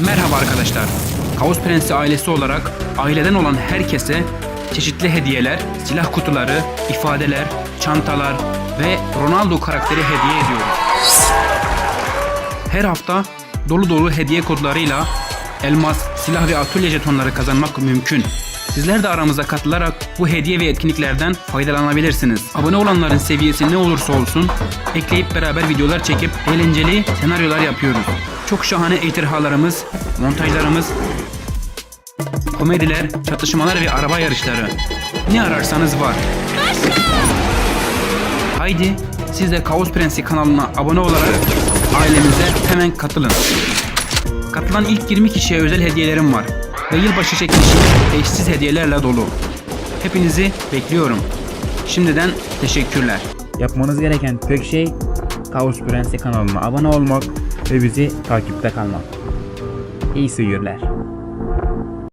Merhaba arkadaşlar. Kaos Prensi ailesi olarak aileden olan herkese çeşitli hediyeler, silah kutuları, ifadeler, çantalar ve Ronaldo karakteri hediye ediyoruz. Her hafta dolu dolu hediye kodlarıyla elmas, silah ve atölye jetonları kazanmak mümkün. Sizler de aramıza katılarak bu hediye ve etkinliklerden faydalanabilirsiniz. Abone olanların seviyesi ne olursa olsun ekleyip beraber videolar çekip eğlenceli senaryolar yapıyoruz. Çok şahane ejderhalarımız, montajlarımız, komediler, çatışmalar ve araba yarışları. Ne ararsanız var. Haydi siz de Kaos Prensi kanalına abone olarak ailemize hemen katılın. Katılan ilk 20 kişiye özel hediyelerim var. Ve yılbaşı çekilişi eşsiz hediyelerle dolu. Hepinizi bekliyorum. Şimdiden teşekkürler. Yapmanız gereken tek şey Kaos Prensi kanalına abone olmak ve bizi takipte kalmak. İyi seyirler.